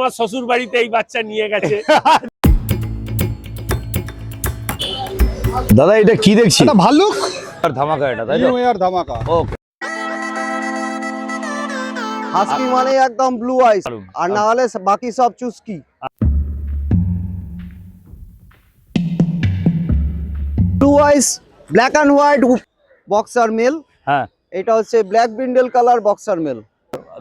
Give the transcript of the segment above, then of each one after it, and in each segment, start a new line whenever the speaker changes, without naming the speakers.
তোমার শ্বশুর বাড়িতে এই বাচ্চা নিয়ে গেছে।
দাদা এটা কি দেখছি?
এটা ভাল্লুক।
আর ধামাকা এটা তাই
ইয়ার ধামাকা।
ওকে
হাস্কি মানে একদম ব্লু আইস আর না হলে বাকি সব চুস্কি। Blue eyes black and white boxer male
হ্যাঁ।
এটা হচ্ছে black brindle colour boxer male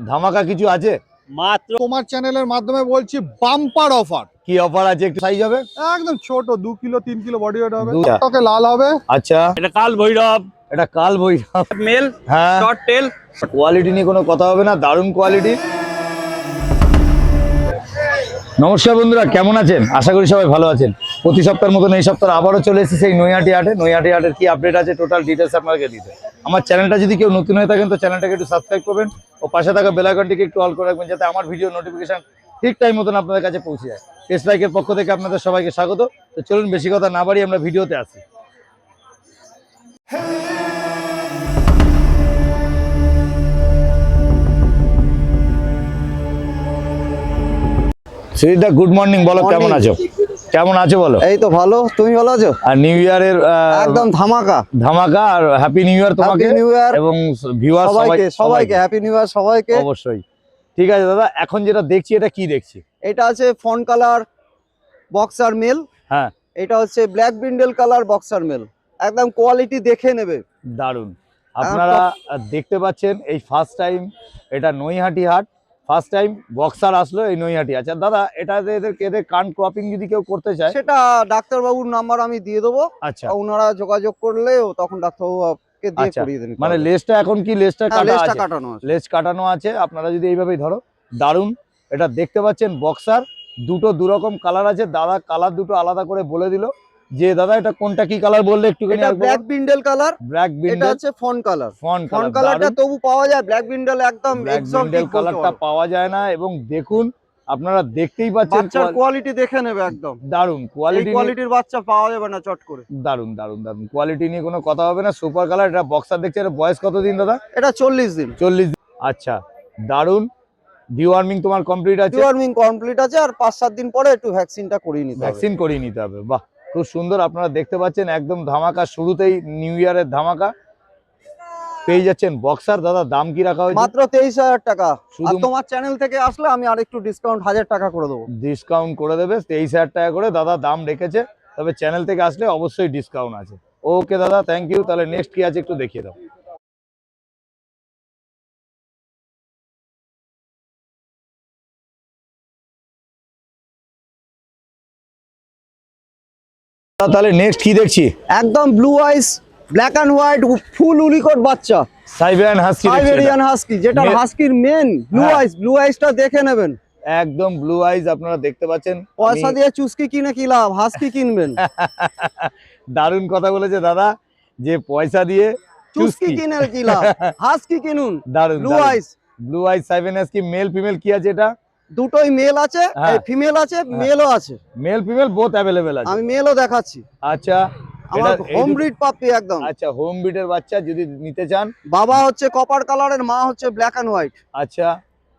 ধামাকা কিছু আছে?
মাত্র
তোমার চ্যানেলের মাধ্যমে বলছি বাম্পার অফার
কি অফার আছে একটু সাইজ হবে?
একদম ছোট দু কিলো তিন কিলো বডি ওয়েট হবে। টকে লাল হবে।
আচ্ছা।
এটা কাল ভৈরব।
এটা কাল ভৈরব।
মেল
হ্যাঁ।
শর্ট টেল
কোয়ালিটি নিয়ে কোনো কথা হবে না দারুণ কোয়ালিটি নমস্কার বন্ধুরা, কেমন আছেন? আশা করি সবাই ভালো আছেন। প্রতি সপ্তাহের মতন এই সপ্তাহ আবারও চলে এসেছি সেই নৈহাটি হাটে নৈহাটি হাটের কি আপডেট আছে? টোটাল ডিটেলস আপনাকে দিতে আমার চ্যানেলটা যদি কেউ নতুন হয়ে থাকেন, তো চ্যানেলটাকে একটু সাবস্ক্রাইব করবেন ও পাশে থাকা বেল আইকনটিকে একটু অল করে রাখবেন, যাতে আমার ভিডিও নোটিফিকেশন ঠিক টাইম মতন আপনাদের কাছে পৌঁছে যায়। টেস্ট লাইকের পক্ষ থেকে আপনাদের সবাইকে স্বাগত। তো চলুন, বেশি কথা না বাড়ি আমরা ভিডিওতে আসি। সুজিতা গুড মর্নিং বলো. কেমন আছো? কেমন আছো বলো?
এই তো ভালো তুমি ভালো আছো?
আর নিউ ইয়ারের
একদম ধামাকা।
ধামাকা আর হ্যাপি নিউ ইয়ার তোমাকে
নিউ ইয়ার
এবং ভিউয়ার
সবাইকে সবাইকে। হ্যাপি নিউ ইয়ার সবাইকে।
অবশ্যই। ঠিক আছে দাদা এখন যেটা দেখছি এটা কি দেখছি?
এটা আছে ফন কালার বক্সার মেল
হ্যাঁ।
এটা হচ্ছে black brindle colour boxer male একদম কোয়ালিটি দেখে নেবে।
দারুণ আপনারা দেখতে পাচ্ছেন এই ফার্স্ট টাইম এটা নৈহাটি হাট। ফার্স্ট টাইম বক্সার আসলো এই নৈহাটি। আচ্ছা দাদা এটা এদের এদের কান ক্রপিং যদি কেউ করতে চায়?
সেটা ডাক্তারবাবুর নাম্বার আমি দিয়ে দেবো।
আচ্ছা।
ওনারা যোগাযোগ করলেও তখন ডাক্তারবাবুকে দিয়ে
আচ্ছা, মানে লেজটা এখন কি? লেজটা
হ্যাঁ,
আছে।
কাটানো
লেজ কাটানো আছে। আপনারা যদি এইভাবেই ধরো দারুণ এটা দেখতে পাচ্ছেন বক্সার দুটো দুরকম কালার আছে। দাদা কালার দুটো আলাদা করে বলে দিল। যে দাদা এটা কোনটা কি কালার বললে একটুখানি
এটা ব্ল্যাক বিন্ডেল কালার
ব্ল্যাক
এটা
বিন্ডেল
হচ্ছে ফন কালার
ফন
ফন কালারটা তবু পাওয়া যায় ব্ল্যাক বিন্ডেল একদম এক্সোটিক
কালারটা পাওয়া যায় না এবং দেখুন আপনারা দেখতেই পাচ্ছেন
বাচ্চার কোয়ালিটি দেখে নেবে একদম। দারুণ
কোয়ালিটি
কোয়ালিটির বাচ্চা পাওয়া যাবে না চট করে।
দারুণ দারুণ দারুণ কোয়ালিটি নিয়ে কোনো কথা হবে না সুপার কালার এটা বক্সার দেখছে এটা বয়স কতদিন দাদা?
এটা চল্লিশ দিন।
চল্লিশ আচ্ছা দারুণ ডিওয়ার্মিং তোমার কমপ্লিট আছে?
ডিওয়ার্মিং কমপ্লিট আছে আর পাঁচ সাত দিন পরে একটু ভ্যাকসিনটা করিয়ে নিতে হবে।
ভ্যাকসিন করিয়ে নিতে হবে বাহ। খুব সুন্দর আপনারা দেখতে পাচ্ছেন একদম ধামাকা শুরুতেই নিউ ইয়ারের ধামাকা। পেয়ে যাচ্ছেন বক্সার দাদা দাম কি রাখা হয়েছে?
মাত্র তেইশ হাজার টাকা।
শুধু
তোমার চ্যানেল থেকে আসলে আমি আর একটু ডিসকাউন্ট হাজার টাকা করে দেবো।
ডিসকাউন্ট করে দেবে তেইশ হাজার টাকা করে দাদা দাম রেখেছে। তবে চ্যানেল থেকে আসলে অবশ্যই ডিসকাউন্ট আছে। ওকে দাদা থ্যাংক ইউ তাহলে নেক্সট কি আছে একটু দেখিয়ে দাও। তাহলে নেক্সট কি দেখছি?
একদম blue eyes black and white full woolly coat বাচ্চা।
সাইবেরিয়ান হাস্কি
সাইবেরিয়ান হাস্কি যেটা হাস্কির মেন ব্লু। আইস ব্লু আইসটা দেখে নেবেন।
একদম ব্লু আইজ আপনারা দেখতে পাচ্ছেন।
পয়সা দিয়ে চুস্কি কিনে কি লাভ? হাস্কি কিনবেন।
দারুণ কথা বলেছে দাদা যে পয়সা দিয়ে
চুস্কি কিনে কি লাভ? হাস্কি কিনুন।
দারুণ
ব্লু আইস
ব্লু আইজ সাইবেন কি মেল ফিমেল কি আছে এটা?
দুটোই মেল আছে
হ্যাঁ।
ফিমেল আছে মেলও আছে।
মেল ফিমেল বোথ অ্যাভেলেবেল আছে।
আমি মেলও দেখাচ্ছি।
আচ্ছা।
আমার হোম ব্রিড পাপি একদম।
আচ্ছা হোম বিটের বাচ্চা যদি নিতে চান।
বাবা হচ্ছে কপার কালারের মা হচ্ছে ব্ল্যাক হোয়াইট
আচ্ছা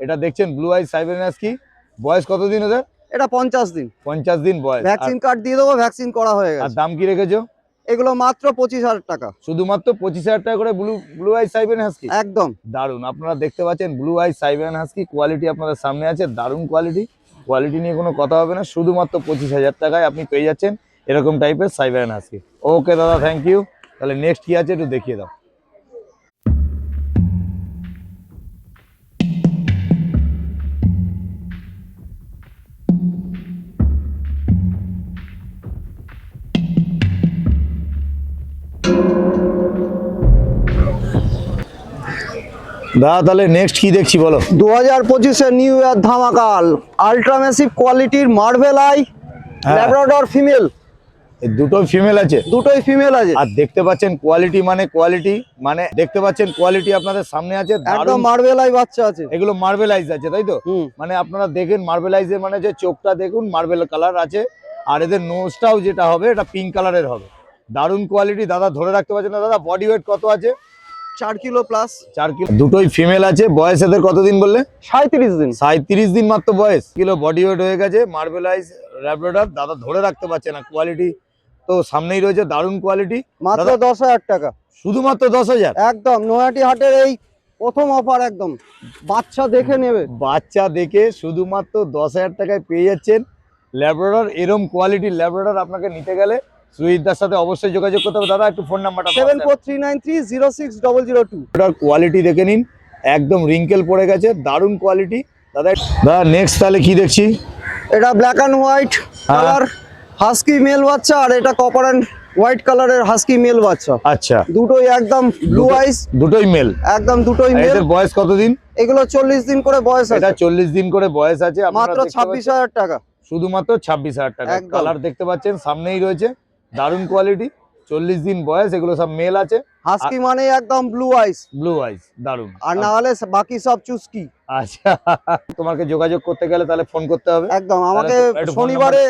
এটা দেখছেন ব্লু সাইবেরিয়ান কি? বয়স কতদিন ওদের?
এটা পঞ্চাশ দিন।
পঞ্চাশ দিন বয়স।
ভ্যাকসিন কার্ড দিয়ে দেবো ভ্যাকসিন করা হয়ে
আর দাম কি রেখেছো?
এগুলো মাত্র পঁচিশ হাজার টাকা।
শুধুমাত্র পঁচিশ হাজার টাকা করে blue blue eye Siberian husky
একদম।
দারুণ আপনারা দেখতে পাচ্ছেন blue eye Siberian husky quality আপনাদের সামনে আছে দারুণ কোয়ালিটি কোয়ালিটি নিয়ে কোনো কথা হবে না শুধুমাত্র পঁচিশ হাজার টাকায় আপনি পেয়ে যাচ্ছেন এরকম টাইপের সাইবেন হাস্কি ওকে দাদা থ্যাংক ইউ তাহলে নেক্সট কি আছে একটু দেখিয়ে দাও। দাদা তাহলে নেক্সট কি দেখছি বলো?
দু হাজার পঁচিশে নিউ ইয়ার ধামাকাল। আলট্রামেসিভ কোয়ালিটির মার্বেল আই। ল্যাব্রাডর ফিমেল
এই দুটো ফিমেল আছে।
দুটোই ফিমেল আছে।
আর দেখতে পাচ্ছেন কোয়ালিটি মানে কোয়ালিটি মানে দেখতে পাচ্ছেন কোয়ালিটি আপনাদের সামনে আছে
একদম
দারুণ।
মার্বেল আই বাচ্চা আছে।
এগুলো মার্বেলাইজ আছে তাই তো? মানে আপনারা দেখেন মার্বেলাইজে মানে যে চোখটা দেখুন মার্বেল কালার আছে। আর এদের নোজটাও যেটা হবে এটা পিঙ্ক কালারের হবে। দারুণ কোয়ালিটি দাদা ধরে রাখতে পারছেন না দাদা বডি ওয়েট কত আছে?
চার কিলো প্লাস
চার কিলো। দুটোই ফিমেল আছে। বয়স এদের কতদিন বললে?
সাঁত্রিশ দিন।
সাঁত্রিশ দিন মাত্র বয়স। কিলো বডি ওয়েট হয়ে গেছে মার্বেলাইজ ল্যাবরেটর দাদা ধরে রাখতে পারছে না কোয়ালিটি তো সামনেই রয়েছে দারুণ কোয়ালিটি
মাত্র
দাদা-
দশ হাজার টাকা।
শুধুমাত্র দশ হাজার?
একদম নয়াটি হাটের এই প্রথম অফার একদম। বাচ্চা দেখে নেবে।
বাচ্চা দেখে শুধুমাত্র দশ হাজার টাকায় পেয়ে যাচ্ছেন। ল্যাবরেটর এরম কোয়ালিটির ল্যাবরেটর আপনাকে নিতে গেলে সুইদার সাথে অবশ্যই যোগাযোগ করতে হবে। দাদা একটু ফোন নাম্বারটা
seven four three nine three zero six double zero two.
এটার কোয়ালিটি দেখে নিন। একদম রিঙ্কেল পড়ে গেছে দারুণ কোয়ালিটি দাদা দাদা নেক্সট তাহলে কি দেখছি?
এটা ব্ল্যাক অ্যান্ড হোয়াইট
হ্যাঁ।
কালার হাস্কি মেল বাচ্চা আর এটা কপার অ্যান্ড হোয়াইট কালারের হাস্কি মেল বাচ্চা।
আচ্ছা।
দুটোই একদম ব্লু আইস
দুটোই মেল
একদম দুটোই মেল
এদের বয়স কতদিন?
এগুলো চল্লিশ দিন করে বয়স আছে।
এটা
আছে
চল্লিশ দিন করে বয়স আছে।
মাত্র
দেখতে
ছাব্বিশ
পাচ্ছেন।
হাজার টাকা।
শুধুমাত্র ছাব্বিশ হাজার টাকা।
একদম।
কালার দেখতে পাচ্ছেন সামনেই রয়েছে। দারুণ কোয়ালিটি চল্লিশ দিন বয়স এগুলো সব মেল আছে।
হাস্কি মানে একদম ব্লু আইস
ব্লু আইস দারুণ।
আর না হলে বাকি সব চুস্কি।
আচ্ছা। তোমাকে যোগাযোগ করতে গেলে তাহলে ফোন করতে হবে।
একদম আমাকে শনিবারে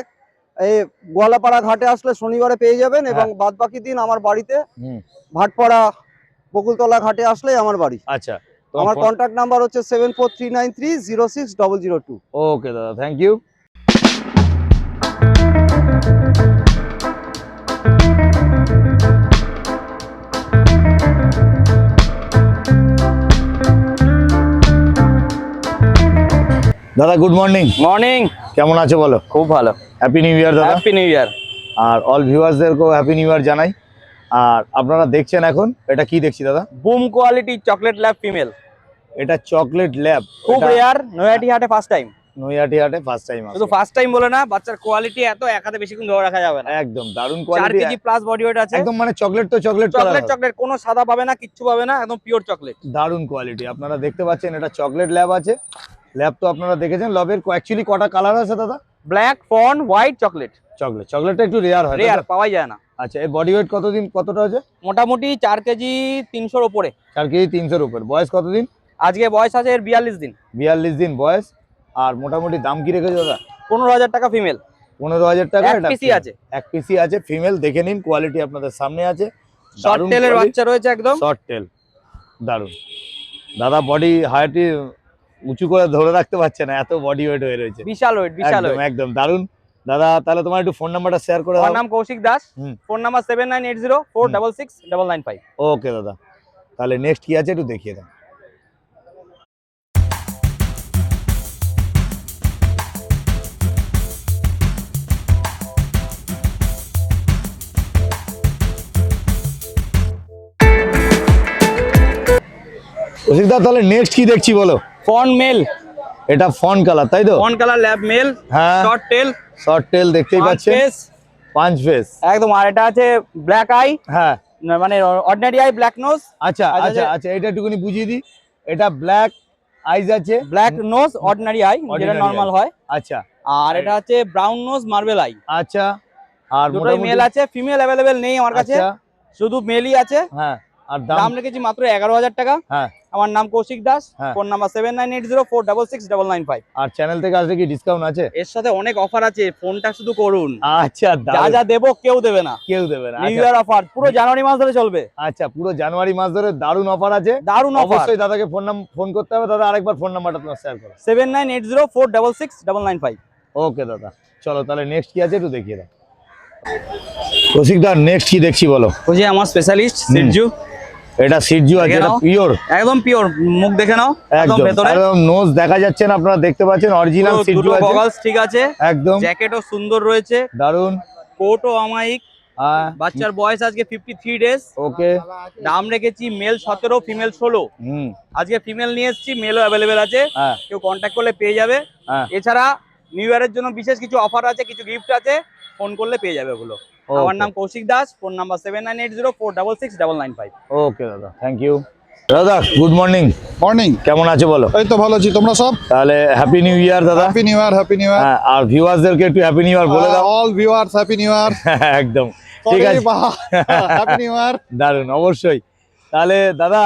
এই গোয়ালাপাড়া ঘাটে আসলে শনিবারে পেয়ে যাবেন এবং
হ্যাঁ।
বাদ বাকি দিন আমার বাড়িতে ভাটপাড়া বকুলতলা ঘাটে আসলেই আমার বাড়ি।
আচ্ছা
আমার কন্ট্যাক্ট নাম্বার হচ্ছে seven four three nine three zero six double zero two
okay দাদা থ্যাংক ইউ দাদা গুড মর্নিং
মর্নিং
কেমন আছো বলো?
খুব ভালো।
হ্যাপি নিউ ইয়ার দাদা।
হ্যাপি নিউ ইয়ার
আর অল ভিউয়ার্সদেরকেও হ্যাপি নিউ ইয়ার জানাই। আর আপনারা দেখছেন এখন এটা কি দেখছি দাদা?
Boom quality chocolate lab female
এটা চকলেট ল্যাব
খুব রেয়ার নয়াটি হাটে ফার্স্ট টাইম
নৈহাটি হাটে ফার্স্ট টাইম
শুধু ফার্স্ট টাইম বলে না বাচ্চার কোয়ালিটি এত এক হাতে বেশিক্ষণ ধরে রাখা যাবে না।
একদম
চার
কোয়ালিটি
কেজি প্লাস বডি ওয়েট আছে।
একদম মানে চকলেট তো চকলেট
চকলেট চকলেট কোনো সাদা পাবে না কিচ্ছু পাবে না একদম পিওর চকলেট
দারুণ কোয়ালিটি আপনারা দেখতে পাচ্ছেন এটা চকলেট ল্যাব আছে। ল্যাব তো আপনারা দেখেছেন লবের অ্যাকচুয়ালি কটা কালার আছে দাদা?
Black fawn white chocolate
chocolate চকলেটটা একটু রেয়ার হয়?
রেয়ার পাওয়াই যায় না।
আচ্ছা এর বডি ওয়েট কতদিন কতটা আছে
মোটামুটি চার কেজি তিনশোর ওপরে।
চার কেজি তিনশোর উপর। বয়স কতদিন?
আজকে বয়স আছে এর বিয়াল্লিশ দিন।
বিয়াল্লিশ দিন বয়স। আর মোটামুটি দাম কি রেখেছে দাদা?
পনেরো হাজার টাকা ফিমেল
পনেরো হাজার টাকা
পিসি আছে।
এক পিসি আছে ফিমেল দেখে নিন কোয়ালিটি আপনাদের সামনে আছে।
শর্ট টেলের বাচ্চা রয়েছে একদম।
শর্ট টেল দারুণ। দাদা বডি হাইটি উঁচু করে ধরে রাখতে পারছে না এত বডি ওয়েট হয়ে রয়েছে।
বিশাল ওয়েট বিশাল
একদম
ওয়েট
একদম দারুণ। দাদা তাহলে তোমার একটু ফোন নাম্বারটা শেয়ার করে দাও।
আমার নাম Koushik Das. Phone number seven nine eight zero four
hmm.
Double six double nine five
okay দাদা। তাহলে নেক্সট কি আছে একটু দেখিয়ে দাও। কৌশিকদা তাহলে নেক্সট কি দেখছি বলো?
Fawn male.
এটা ফন কালার তাই তো?
ফন কালার ল্যাব মেল
হ্যাঁ।
Short tail.
শর্ট টেল দেখতেই পাচ্ছেন।
ফেস
পাঁচ ফেস
একদম আর এটা আছে ব্ল্যাক আই
হ্যাঁ।
মানে অর্ডিনারি আই ব্ল্যাক নোজ
আচ্ছা
আচ্ছা,
আচ্ছা এটা একটুখানি বুঝিয়ে দিই। এটা ব্ল্যাক আইজ আছে।
ব্ল্যাক নোজ অর্ডিনারি আই যেটা নর্মাল হয়।
আচ্ছা।
আর এটা আছে ব্রাউন নোজ মার্বেল আই
আচ্ছা। আর
দুটোই মেল আছে ফিমেল অ্যাভেলেবেল নেই আমার কাছে।
আচ্ছা।
শুধু মেলই আছে।
হ্যাঁ। আর দাম?
রেখেছি মাত্র এগারো হাজার টাকা।
হ্যাঁ।
আমার নাম কৌশিক দাস
হ্যাঁ।
Phone number seven nine eight zero four double six double nine five.
আর চ্যানেল থেকে আসলে কি ডিসকাউন্ট আছে?
এর সাথে অনেক অফার আছে ফোনটা শুধু করুন।
আচ্ছা
যা যা দেবো কেউ দেবে না।
কেউ দেবে না।
নিউ ইয়ার অফার পুরো জানুয়ারি মাস ধরে চলবে।
আচ্ছা পুরো জানুয়ারি মাস ধরে দারুণ অফার আছে।
দারুণ অফার
অবশ্যই দাদাকে ফোন নাম ফোন করতে হবে। দাদা আরেকবার ফোন নাম্বারটা তোমার শেয়ার করো।
Seven nine eight zero four double six double nine five.
Okay দাদা। চলো তাহলে নেক্সট কি আছে একটু দেখিয়ে দাও। কৌশিকদা নেক্সট কি দেখছি বলো?
ওই যে আমার স্পেশালিস্ট। সিরজু।
এটা সিরজু আছে এটা পিওর
একদম পিওর মুখ দেখে নাও। একদম ভেতরে।
একদম নোজ দেখা যাচ্ছে না আপনারা দেখতে পাচ্ছেন। অরিজিনাল
পুরো
আছে।
গগলস ঠিক আছে।
একদম।
জ্যাকেটও সুন্দর রয়েছে।
দারুণ।
কোটও আমাইক
হ্যাঁ।
বাচ্চার বয়স আজকে ফিফটি থ্রি ডেজ
ওকে
দাম রেখেছি মেল সতেরো ফিমেল ষোলো।
হুম।
আজকে ফিমেল নিয়ে এসেছি মেলও অ্যাভেলেবেল আছে।
হ্যাঁ।
কেউ কন্ট্যাক্ট করলে পেয়ে যাবে।
হ্যাঁ।
এছাড়া নিউ ইয়ারের জন্য বিশেষ কিছু অফার আছে কিছু গিফট আছে ফোন করলে পেয়ে যাবে ওগুলো। আমার নাম Koushik Das phone number seven nine eight zero four double six double nine five
okay দাদা থ্যাংক ইউ দাদা গুড মর্নিং
মর্নিং
কেমন আছো বলো?
এই তো ভালো আছি তোমরা সব?
তাহলে হ্যাপি নিউ ইয়ার দাদা।
Happy new year happy new year
হ্যাঁ আর ভিউয়ার্সদেরকে একটু হ্যাপি নিউ ইয়ার বলে দাও।
All viewers happy new year
একদম। ঠিক আছে।
হ্যাপি নিউ ইয়ার
দারুণ অবশ্যই। তাহলে দাদা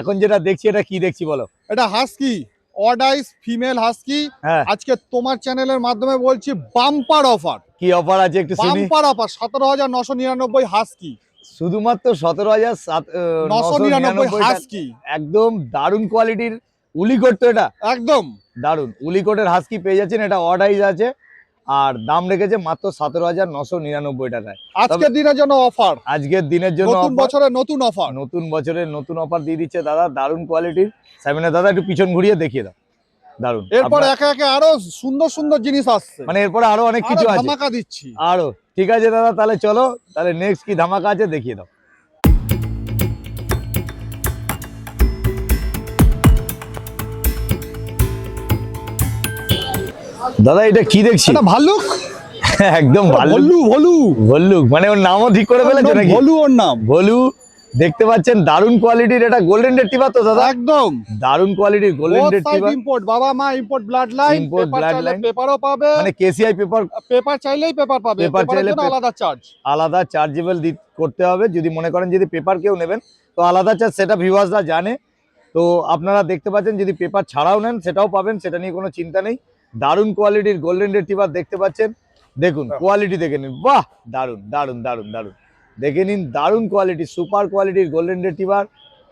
এখন যেটা দেখছি এটা কি দেখছি বলো?
এটা হাস্কি অডাইস ফিমেল হাস্কি।
হ্যাঁ।
আজকে তোমার চ্যানেলের মাধ্যমে বলছি বাম্পার অফার।
কি অফার আছে একটু শুনি।
বাম্পার অফার সতেরো হাজার নশো নিরানব্বই হাস্কি।
শুধুমাত্র সতেরো হাজার
নশো নিরানব্বই। হাস্কি।
একদম দারুণ কোয়ালিটির উলিকোট তো এটা।
একদম।
দারুণ উলিকোটের হাস্কি পেয়ে যাচ্ছেন এটা অডাইস আছে। আর দাম রেখেছে মাত্র সতেরো হাজার নশো নিরানব্বই টাকায়।
আজকের দিনের জন্য অফার
আজকের দিনের জন্য
নতুন বছরের নতুন অফার
নতুন বছরের নতুন অফার দিয়ে দিচ্ছে দাদা দারুণ কোয়ালিটির সেভেনে দাদা একটু পিছন ঘুরিয়ে দেখিয়ে দাও। দারুণ।
এরপর একে একে আরও সুন্দর সুন্দর জিনিস আসছে।
মানে এরপরে আরও অনেক কিছু আছে।
ধামাকা দিচ্ছি।
আরও। ঠিক আছে দাদা তাহলে চলো তাহলে নেক্সট কি ধামাকা আছে দেখিয়ে দাও। দাদা এটা কি দেখছি?
এটা ভাল্লুক।
একদম ভালো
ভল্লু ভলু
ভল্লুক মানে ওর নামও ঠিক করে ফেলেছো নাকি?
ভলু ওর নাম।
ভলু দেখতে পাচ্ছেন দারুণ কোয়ালিটির এটা গোল্ডেন রেট্রিভার তো দাদা?
একদম।
দারুণ কোয়ালিটির গোল্ডেন রেট্রিভার
ইম্পোর্ট বাবা মা ইম্পোর্ট ব্লাড লাইন পেপার চাইলে
bloodline।
পেপারও পাবে।
মানে কেসিআই পেপার
পেপার চাইলেই পেপার পাবে। পেপারের
চাইলে
আলাদা চার্জ
আলাদা চার্জেবল করতে হবে। যদি মনে করেন যদি পেপার কেউ নেবেন তো আলাদা চার্জ সেটা ভিউয়ার্সরা জানে। তো আপনারা দেখতে পাচ্ছেন যদি পেপার ছাড়াও নেন সেটাও পাবেন সেটা নিয়ে কোনো চিন্তা নেই। দারুণ কোয়ালিটির গোল্ডেন রেট্রিভার দেখতে পাচ্ছেন। দেখুন কোয়ালিটি দেখে নিন। বাহ দারুণ দারুণ দারুণ দারুণ। দেখে নিন দারুণ কোয়ালিটি সুপার কোয়ালিটির গোল্ডেন রেট্রিভার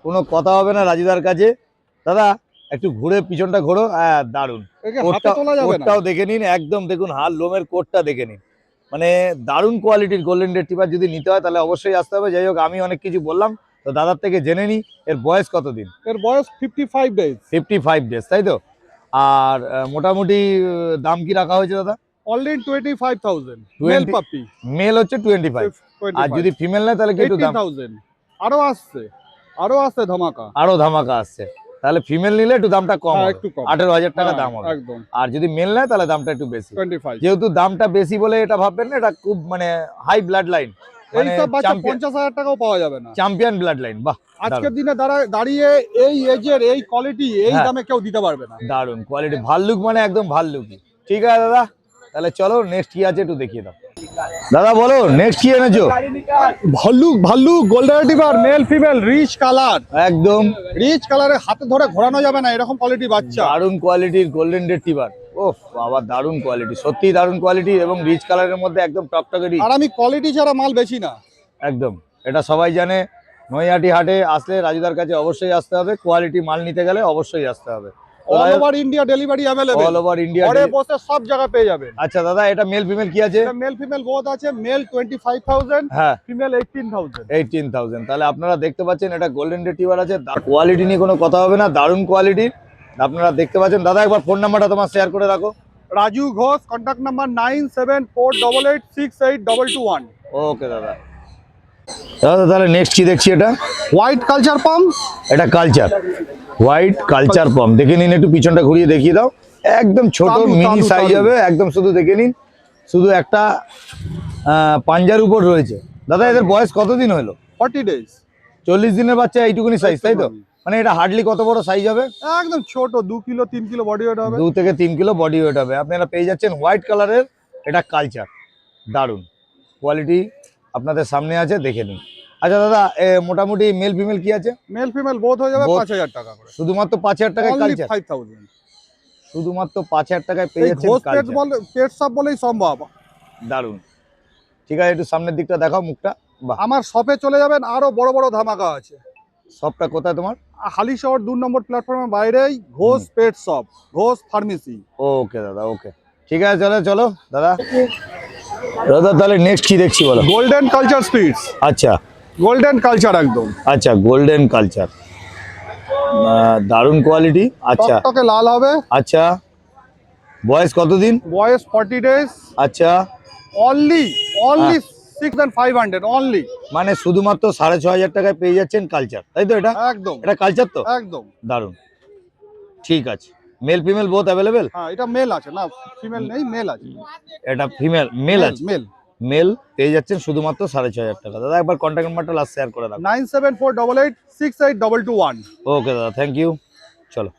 কোনো কথা হবে না রাজুদার কাছে। দাদা একটু ঘুরে পিছনটা ঘোরো। হ্যাঁ দারুণ।
একে হাতে
কোটটা
তোলা যাবে না।
কোটটাও দেখে নিন একদম দেখুন হাল লোমের কোটটা দেখে নিন। মানে দারুণ কোয়ালিটির গোল্ডেন রেট্রিভার যদি নিতে হয় তাহলে অবশ্যই আসতে হবে। যাই হোক আমি অনেক কিছু বললাম তো দাদার থেকে জেনে নিই। এর বয়স কতদিন?
এর বয়স fifty five days
fifty five days তাই তো? আর মোটামুটি দাম কি রাখা হয়েছে দাদা?
Already twenty five thousand male puppy
male হচ্ছে টোয়েন্টি ফাইভ আর যদি ফিমেল নেয় তাহলে একটু দাম?
থাউজেন্ড আরও আসছে। আরও আসছে ধামাকা।
আরও ধামাকা আসছে। তাহলে ফিমেল নিলে একটু দামটা কম
হ্যাঁ, একটু কম।
আঠেরো হাজার টাকা
হ্যাঁ,
দাম হবে।
একদম।
আর যদি মেল নেয় তাহলে দামটা একটু বেশি।
টোয়েন্টি ফাইভ
যেহেতু দামটা বেশি বলে এটা ভাববেন না এটা খুব মানে হাই ব্লাড লাইন মানে
বাচ্চা পঞ্চাশ হাজার টাকাও পাওয়া যাবে না।
চ্যাম্পিয়ন ব্লাড লাইন বাহ
আজকের দিনে দাঁড়া- দাঁড়িয়ে এই এজের এই কোয়ালিটি এই
হ্যাঁ।
দামে কেউ দিতে পারবে না।
দারুণ কোয়ালিটি ভাল্লুক মানে একদম ঠিক আছে দাদা তাহলে চলো নেক্সট কি আছে একটু দেখিয়ে দাও। দাদা বলো নেক্সট কি এনেছো?
ভাল্লুক ভাল্লুক গোল্ডেন রিভার মেল ফিমেল রিচ কালার
একদম।
রিচ কালারে হাতে ধরে ঘোরানো যাবে না এরকম কোয়ালিটি বাচ্চা।
দারুণ কোয়ালিটির গোল্ডেন রেট্রিভার ও বাবা দারুণ কোয়ালিটি সত্যি দারুণ কোয়ালিটি এবং রিচ কালারের মধ্যে একদম টকটকে রিচ
আর আমি কোয়ালিটি ছাড়া মাল বেশি না।
একদম এটা সবাই জানে নৈহাটি হাটে আসলে রাজুদার কাছে অবশ্যই আসতে হবে কোয়ালিটি মাল নিতে গেলে অবশ্যই আসতে হবে।
All over India delivery
available
all
over India
ঘরে বসে সব জায়গায় পেয়ে যাবেন।
আচ্ছা দাদা এটা মেল ফিমেল কি আছে?
এটা মেল ফিমেল বোথ আছে মেল টোয়েন্টি ফাইভ থাউজেন্ড
হ্যাঁ।
Female eighteen thousand
eighteen thousand তাহলে আপনারা দেখতে পাচ্ছেন এটা গোল্ডেন রিট্রিভার আছে কোয়ালিটি নিয়ে কোনো কথা হবে না দারুণ কোয়ালিটির আপনারা দেখতে পাচ্ছেন। দাদা একবার ফোন নাম্বারটা তোমার শেয়ার করে রাখো।
Raju Ghosh contact number nine seven four double eight six eight double two one
okay দাদা। দাদা তাহলে নেক্সট কি দেখছি এটা?
হোয়াইট কালচার পাম্প
এটা কালচার হোয়াইট কালচার পাম্প দেখে নিন একটু পিছনটা ঘুরিয়ে দেখিয়ে দাও। একদম ছোট মিনি সাইজ হবে। একদম শুধু দেখে নিন। শুধু একটা পাঞ্জার উপর রয়েছে। দাদা এদের বয়স কতদিন হলো?
ফর্টি ডেজ
চল্লিশ দিনের বাচ্চা এইটুকুনি সাইজ তাই তো? মানে এটা হার্ডলি কত বড় সাইজ হবে?
একদম ছোট দু কিলো তিন কিলো বডি ওয়েট হবে।
দু থেকে তিন কিলো বডি ওয়েট হবে। আপনারা পেয়ে যাচ্ছেন হোয়াইট কালারের এটা কালচার দারুণ কোয়ালিটি আপনাদের সামনে আছে দেখে নিন। আচ্ছা দাদা মোটামুটি মেল ফিমেল কি আছে?
মেল ফিমেল বোধ হয়ে যাবে পাঁচ হাজার টাকা করে।
শুধুমাত্র পাঁচ হাজার টাকায় কালচার
ফাইভ থাউজেন্ড
শুধুমাত্র পাঁচ হাজার টাকায় পেয়ে যাচ্ছেন
পেট সব বলেই সম্ভব।
দারুণ ঠিক আছে একটু সামনের দিকটা দেখাও মুখটা।
আমার শপে চলে যাবেন আরও বড় বড় ধামাকা আছে।
সবটা কোথায় তোমার?
হালি শহর দু নম্বর প্ল্যাটফর্মের বাইরেই Ghosh pet shop Ghosh pharmacy
okay দাদা ওকে। ঠিক আছে চলো চলো দাদা। দাদা তাহলে নেক্সট কি দেখছি বলো?
গোল্ডেন কালচার স্পিডস
আচ্ছা।
গোল্ডেন কালচার একদম।
আচ্ছা গোল্ডেন কালচার দারুণ কোয়ালিটি আচ্ছা।
টকটকে লাল হবে।
আচ্ছা। বয়স কতদিন?
বয়স ফর্টি ডেজ
আচ্ছা।
অনলি অনলি
হ্যাঁ।
Six and five hundred only
মানে শুধুমাত্র সাড়ে ছ হাজার টাকায় পেয়ে যাচ্ছেন কালচার তাই তো এটা?
একদম।
এটা কালচার তো?
একদম।
দারুণ। ঠিক আছে। মেল ফিমেল বোথ অ্যাভেলেবেল
হ্যাঁ এটা মেল আছে না ফিমেল নেই মেল আছে।
এটা ফিমেল মেল আছে?
মেল
মেল পেয়ে যাচ্ছেন শুধুমাত্র সাড়ে ছ হাজার টাকা। দাদা একবার কন্ট্যাক্ট নাম্বারটা লাস্ট শেয়ার করে রাখো।
Nine seven four double eight six eight double two one.
Okay দাদা থ্যাংক ইউ চলো।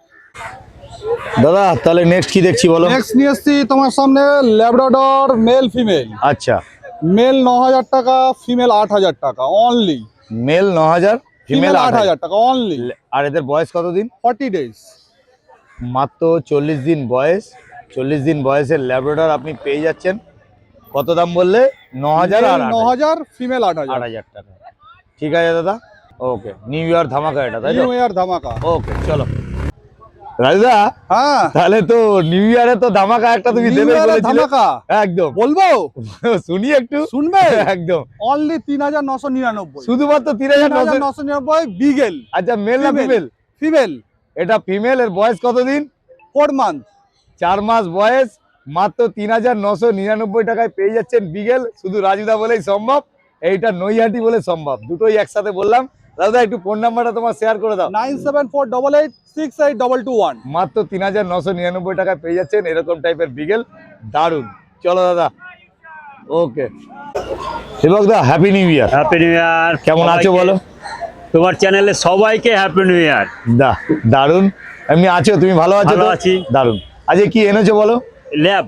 দাদা তাহলে নেক্সট কি দেখছি বলো?
নেক্সট নিয়ে এসছি তোমার সামনে ল্যাবরাডর মেল ফিমেল
আচ্ছা।
মেল ন হাজার টাকা ফিমেল আট হাজার টাকা অনলি
মেল ন হাজার ফিমেল আট
হাজার টাকা অনলি
আর এদের বয়স কতদিন?
ফর্টি ডেজ
মাত্র চল্লিশ দিন বয়স। চল্লিশ দিন বয়সের ল্যাবরেটর আপনি পেয়ে যাচ্ছেন। কত দাম বললে? ন হাজার আর
ন হাজার। ফিমেল আট হাজার।
আট হাজার টাকা। ঠিক আছে দাদা? ওকে নিউ ইয়ার ধামাকা এটা তাই
নিউ ইয়ার ধামাকা।
ওকে চলো। রাজুদা
হ্যাঁ।
তাহলে তো নিউ ইয়ারে তো ধামাকা একটা তুমি দেবে
ধামাকা।
একদম।
বলব?
শুনি একটু।
শুনবে?
একদম।
অনলি তিন হাজার নশো নিরানব্বই।
শুধুমাত্র তিন হাজার
নশো নিরানব্বই বিগেল।
আচ্ছা মেল না ফিমেল
ফিমেল
এটা ফিমেল এর বয়স কতদিন?
ফোর মান্থ
চার মাস বয়স। মাত্র তিন হাজার নশো নিরানব্বই টাকায় পেয়ে যাচ্ছেন বিগেল। শুধু রাজুদা বলেই সম্ভব এইটা নৈহাটি বলে সম্ভব। দুটোই একসাথে বললাম। রাজুদা একটু ফোন নাম্বারটা তোমার শেয়ার করে দাও।
Nine seven four double eight six eight double two one
মাত্র তিন হাজার নশো নিরানব্বই টাকায় পেয়ে যাচ্ছেন এরকম টাইপের বিগেল দারুণ চলো দাদা। ওকে সেবক দা happy new year
happy new year
কেমন আছো বলো?
তোমার চ্যানেলে সবাইকে হ্যাপি নিউ ইয়ার
দা দারুণ এমনি আছো? তুমি ভালো আছো
ভালো
তো?
আছি।
দারুণ আজকে কি এনেছো বলো?
ল্যাব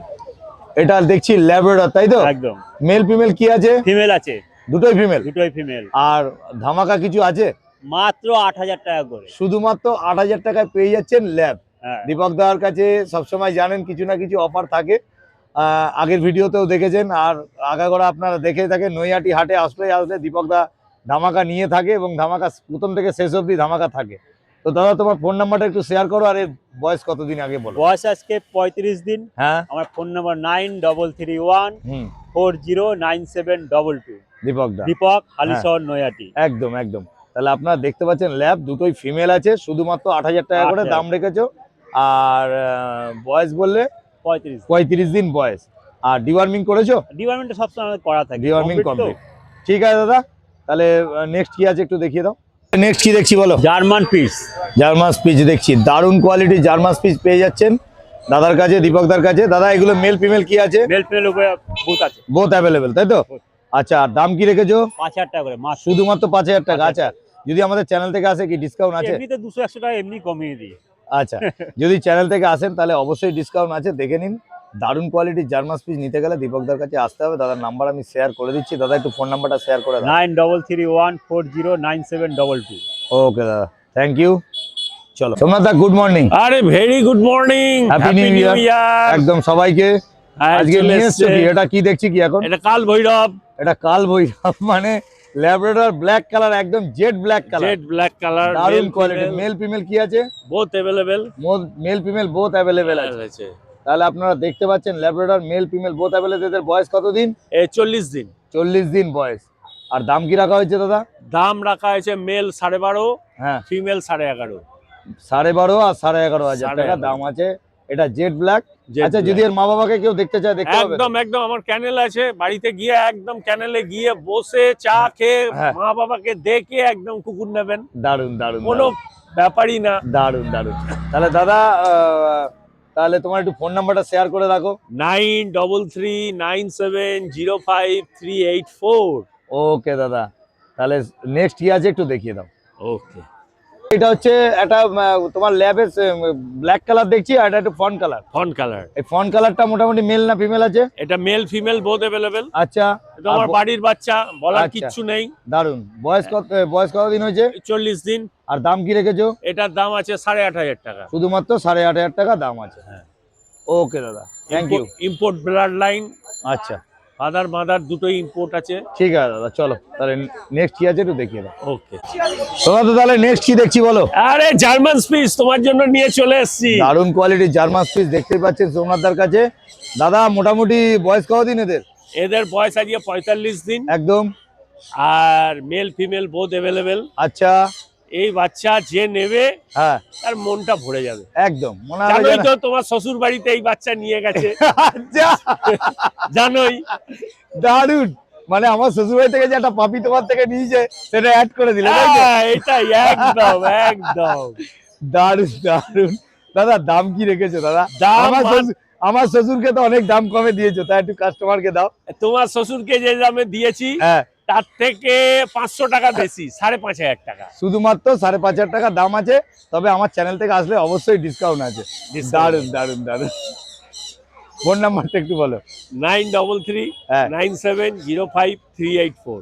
এটা দেখছি ল্যাবরেটর তাই তো?
একদম।
মেল ফিমেল কি আছে?
ফিমেল আছে।
দুটোই ফিমেল
দুটোই ফিমেল
আর ধামাকা কিছু আছে?
মাত্র আট হাজার টাকা করে।
শুধুমাত্র আট হাজার টাকায় পেয়ে যাচ্ছেন ল্যাব।
হ্যাঁ।
দীপক দার কাছে সবসময় জানেন কিছু না কিছু অফার থাকে। আগের ভিডিওতেও দেখেছেন। আর আগাগোড়া আপনারা দেখে থাকেন নৈহাটি হাটে আসলে আসলে দীপক দা ধামাকা নিয়ে থাকে এবং ধামাকা প্রথম থেকে শেষ অবধি ধামাকা থাকে। তো দাদা তোমার ফোন নাম্বারটা একটু শেয়ার করো আর বয়স কতদিন আগে বলো।
বয়স আজকে পঁয়ত্রিশ দিন।
হ্যাঁ।
আমার phone number nine double three one four zero nine seven double two
Deepak দা।
দীপক হালিশহর নয়াটি
একদম একদম। তাহলে আপনারা দেখতে পাচ্ছেন ল্যাব দুটোই ফিমেল আছে শুধুমাত্র আট হাজার টাকা করে দাম রেখেছো। আর বয়স বললে?
পঁয়ত্রিশ
পঁয়ত্রিশ দিন বয়স। আর ডিওয়ার্মিং করেছ?
ডিপার্টমেন্টে সবসময় আমাদের করা থাকে।
ডিওয়ার্মিং কমপ্লিট ঠিক আছে দাদা তাহলে নেক্সট কি আছে একটু দেখিয়ে দাও। নেক্সট কি দেখছি বলো?
German piece.
জার্মান স্পিচ দেখছি। দারুণ কোয়ালিটির জার্মান স্পিচ পেয়ে যাচ্ছেন। দাদার কাছে দীপকদার কাছে। দাদা এগুলো মেল ফিমেল কি আছে?
মেল ফিমেল উপরে বুথ আছে।
বোথ অ্যাভেলেবেল তাই তো? আচ্ছা আর দাম কি রেখেছো?
পাঁচ হাজার টাকা করে মাস
শুধুমাত্র পাঁচ হাজার টাকা। আচ্ছা যদি আমাদের চ্যানেল থেকে আসে কি ডিসকাউন্ট আছে?
এমনিতে দুশো একশো টাকা এমনি কমিয়ে দিই।
আচ্ছা যদি চ্যানেল থেকে আসেন তাহলে অবশ্যই ডিসকাউন্ট আছে দেখে নিন। দারুণ কোয়ালিটির জার্মান স্পিচ নিতে গেলে দীপকদার কাছে আসতে হবে। দাদার নাম্বার আমি শেয়ার করে দিচ্ছি। দাদা একটু ফোন নাম্বারটা শেয়ার করে দাও।
Nine double three one four zero nine seven double two.
Okay দাদা। থ্যাংক ইউ চলো। সোমনাথ দা গুড মর্নিং
আরে very good morning
Happy New Year. একদম সবাইকে। আজকে নিয়ে এসছো। এটা কি দেখছি কি এখন?
এটা কাল ভৈরব।
এটা কাল ভৈরব মানে ল্যাবরেটর ব্ল্যাক কালার একদম jet black colour
jet black colour
দারুণ কোয়ালিটি মেল ফিমেল কি আছে?
Both available
male female both available আছে। তাহলে আপনারা দেখতে পাচ্ছেন Labrador male female both available এদের বয়স কতদিন?
এই চল্লিশ দিন।
চল্লিশ দিন বয়স। আর দাম কি রাখা হয়েছে দাদা?
দাম রাখা হয়েছে মেল সাড়ে বারো
হ্যাঁ।
ফিমেল সাড়ে এগারো।
সাড়ে বারো আর সাড়ে এগারো হাজার
সাড়ে
টাকা দাম আছে। এটা জেড ব্ল্যাক আচ্ছা। যদি এর মা বাবাকে কেউ দেখতে চায় দেখতে হবে
একদম একদম আমার ক্যানেল আছে বাড়িতে গিয়ে একদম ক্যানেলে গিয়ে বসে চা খেয়ে
হ্যাঁ।
মা বাবাকে দেখে একদম কুকুর নেবেন।
দারুণ দারুণ
কোনো ব্যাপারই না।
দারুণ দারুণ তাহলে দাদা তাহলে তোমার একটু ফোন নাম্বারটা শেয়ার করে রাখো।
Nine double three nine seven zero five three eight four.
Okay দাদা। তাহলে নেক্সট কি আছে একটু দেখিয়ে দাও।
ওকে।
এটা হচ্ছে একটা তোমার ল্যাবের ব্ল্যাক কালার দেখছি আর এটা একটু ফন কালার
ফন কালার
এই ফন কালারটা মোটামুটি মেল না ফিমেল আছে?
এটা মেল ফিমেল বোথ অ্যাভেলেবেল
আচ্ছা।
এটা আমার বাড়ির বাচ্চা বলার
আচ্ছা।
কিচ্ছু নেই।
দারুণ বয়স কত বয়স কত দিন হয়েছে?
চল্লিশ দিন।
আর দাম কি রেখেছো?
এটার দাম আছে সাড়ে আট হাজার টাকা।
শুধুমাত্র সাড়ে আট হাজার টাকা দাম আছে।
হ্যাঁ।
ওকে দাদা। Thank you
import blood line
আচ্ছা।
ফাদার মাদার দুটোই ইম্পোর্ট আছে।
ঠিক আছে দাদা চলো তাহলে নেক্সট কি আছে একটু দেখিয়ে দাও।
ওকে
তোমরা তো তাহলে নেক্সট কি দেখছি বলো?
আরে জার্মান স্পিচ তোমার জন্য নিয়ে চলে এসেছি।
দারুণ কোয়ালিটির জার্মান স্পিচ দেখতে পাচ্ছেন সোমনাথদার কাছে। দাদা মোটামুটি বয়স কতদিন এদের?
এদের বয়স আজকে পঁয়তাল্লিশ দিন।
একদম।
আর মেল ফিমেল বোথ অ্যাভেলেবেল
আচ্ছা।
এই বাচ্চা যে নেবে
হ্যাঁ।
তার মনটা ভরে যাবে।
একদম।
জানোই তো তোমার শ্বশুর বাড়িতে এই বাচ্চা নিয়ে গেছে।
আচ্ছা।
জানোই।
দারুণ। মানে আমার শ্বশুরবাড়ি থেকে যে একটা পাপি তোমার থেকে নিয়েছে সেটা অ্যাড করে দিলে
হ্যাঁ, এটাই একদম একদম।
দারুণ দারুণ। দাদা দাম কি রেখেছো দাদা? আমার শ্বশুর- আমার শ্বশুরকে তো অনেক দাম কমে দিয়েছ তাই একটু কাস্টমারকে দাও।
তোমার শ্বশুরকে যে দামে দিয়েছি
হ্যাঁ।
তার থেকে পাঁচশো টাকা বেশি সাড়ে পাঁচ হাজার টাকা।
শুধুমাত্র সাড়ে পাঁচ হাজার টাকা দাম আছে তবে আমার চ্যানেল থেকে আসলে অবশ্যই ডিসকাউন্ট আছে। দারুণ দারুণ দারুণ ফোন নাম্বারটা একটু বলো।
নাইন ডবল থ্রি
হ্যাঁ।
Nine seven zero five three eight four.